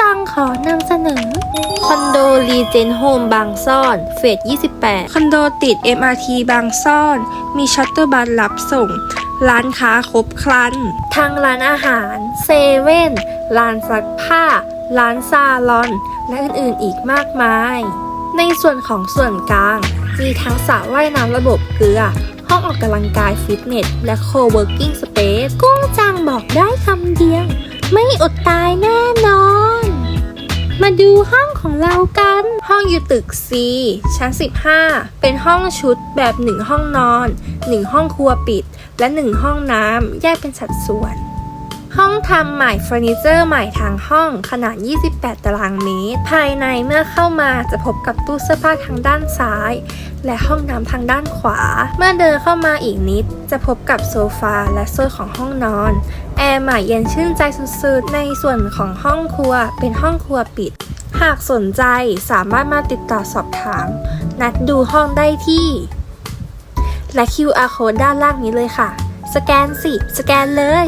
จังขอนำเสนอ คอนโดรีเจนโฮมบางซ่อน เฟส 28 คอนโดติด MRT บางซ่อน มีชัตเตอร์บัสรับส่ง ร้านค้าครบครันทั้งร้านอาหาร เซเว่น ร้านซักผ้า ร้านซาลอน และอื่นๆอีกมากมาย ในส่วนของส่วนกลาง มีทั้งสระว่ายน้ำระบบเกลือห้องออกกำลังกายฟิตเนส และโคเวิร์กิ้งสเปซกุ้งจังบอกได้คำเดียว ไม่อดตายแน่นอนมา ดูห้องของเรากัน ห้องอยู่ตึก C ชั้น 15 เป็นห้องชุดแบบ 1 ห้องนอน 1 ห้องครัวปิด และ 1 ห้องน้ำแยกเป็นสัดส่วน ห้องทำใหม่เฟอร์นิเจอร์ใหม่ทางห้องขนาด 28 ตารางเมตร ภายในเมื่อเข้ามาจะพบกับตู้เสื้อผ้าทางด้านซ้าย และห้องน้ำทางด้านขวา เมื่อเดินเข้ามาอีกนิด จะพบกับโซฟาและโซนของห้องนอนแอร์ใหม่เย็นชื่นใจสุดๆ ในส่วนของห้องครัวเป็นห้องครัวปิด หากสนใจสามารถมาติดต่อสอบถาม นัดดูห้องได้ที่ และ QR code ด้านล่างนี้เลยค่ะ สแกนสิ สแกนเลย